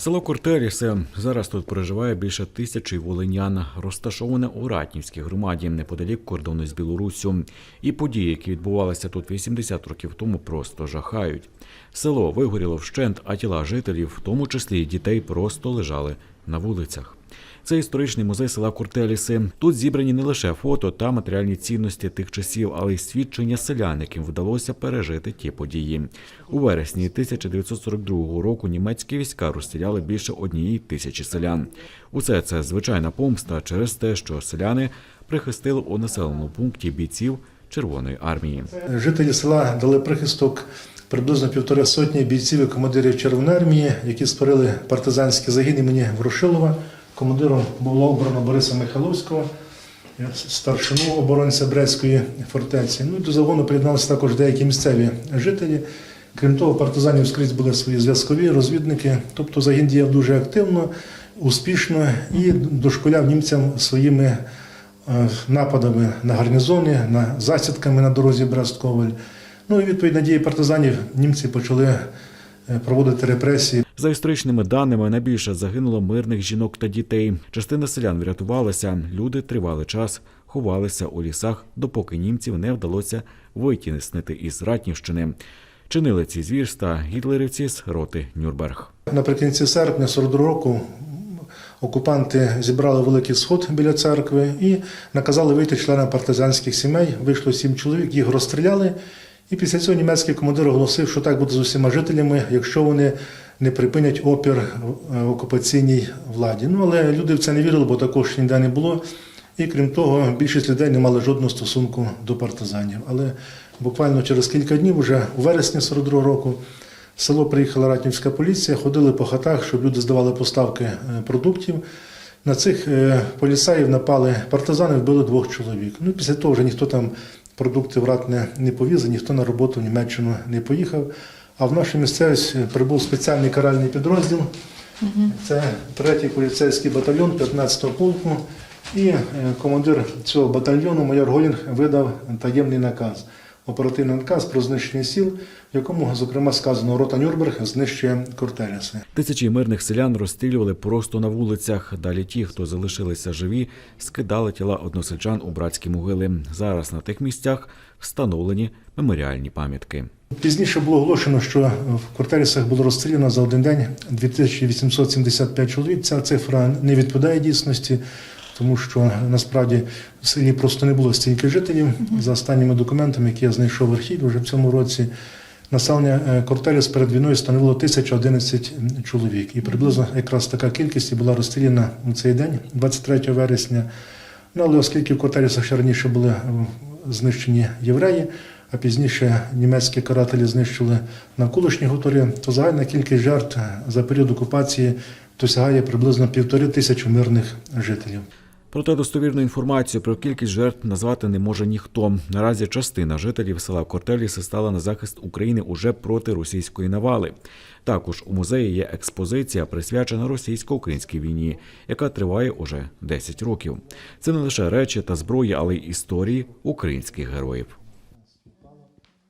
Село Куртерісе Зараз тут проживає більше тисячі волинян, розташоване у Ратнівській громаді неподалік кордону з Білоруссю. І події, які відбувалися тут 80 років тому, просто жахають. Село вигоріло вщент, а тіла жителів, в тому числі і дітей, просто лежали на вулицях. Це історичний музей села Куртеліси. Тут зібрані не лише фото та матеріальні цінності тих часів, але й свідчення селян, яким вдалося пережити ті події. У вересні 1942 року німецькі війська розстріляли більше однієї тисячі селян. Усе це звичайна помста через те, що селяни прихистили у населеному пункті бійців Червоної армії. Жителі села дали прихисток приблизно півтори сотні бійців і командирів Червоної армії, які створили партизанські загін імені Ворошилова. Командиром було обрано Бориса Михайловського, старшину оборонця Брестської фортеці. Ну і до загону приєдналися також деякі місцеві жителі. Крім того, партизанів скрізь були свої зв'язкові розвідники. Тобто загін діяв дуже активно, успішно і дошкуляв німцям своїми е, нападами на гарнізони, на засідками на дорозі Брест-Коваль. Ну і відповідь на дії партизанів німці почали е, проводити репресії. За історичними даними, найбільше загинуло мирних жінок та дітей. Частина селян врятувалася. Люди тривалий час ховалися у лісах, допоки німців не вдалося витіснити із Ратнівщини. Чинили ці звірства гітлерівці з роти Нюрнберг. Наприкінці серпня 42 року окупанти зібрали великий сход біля церкви і наказали вийти членам партизанських сімей. Вийшло сім чоловік, їх розстріляли. І після цього німецький командир оголосив, що так буде з усіма жителями, якщо вони не припинять опір е, окупаційній владі. Ну але люди в це не вірили, бо також ніде не було. І крім того, більшість людей не мали жодного стосунку до партизанів. Але буквально через кілька днів, уже у вересні 42-го року, в село приїхала ратнівська поліція, ходили по хатах, щоб люди здавали поставки е, продуктів. На цих е, поліцаїв напали партизани, вбили двох чоловік. Ну, після того вже ніхто там продукти в ратне не повіз, і ніхто на роботу в Німеччину не поїхав. А в нашу місцевість прибув спеціальний каральний підрозділ. Це третій поліцейський батальйон 15-го полку. І е, командир цього батальйону, майор Голінг, видав таємний наказ. Оперативний наказ про знищення сіл, в якому, зокрема, сказано, рота Нюрнберг знищує Кортеліси. Тисячі мирних селян розстрілювали просто на вулицях. Далі ті, хто залишилися живі, скидали тіла односельчан у братські могили. Зараз на тих місцях встановлені меморіальні пам'ятки. Пізніше було оголошено, що в Кортелісах було розстріляно за один день 2875 чоловік. Ця цифра не відповідає дійсності, тому що насправді в селі просто не було стільки жителів. За останніми документами, які я знайшов в архіві вже в цьому році. Населення е, Кортеліс перед війною становило 1011 чоловік. І приблизно якраз така кількість і була розстріляна у цей день, 23 вересня. Ну, але оскільки в Кортелісах ще раніше були е, знищені євреї, а пізніше німецькі карателі знищили навколишні гуторі, то загальна кількість жертв за період окупації досягає приблизно півтори тисячі мирних жителів. Проте достовірну інформацію про кількість жертв назвати не може ніхто. Наразі частина жителів села Кортеліси стала на захист України уже проти російської навали. Також у музеї є експозиція, присвячена російсько-українській війні, яка триває уже 10 років. Це не лише речі та зброї, але й історії українських героїв.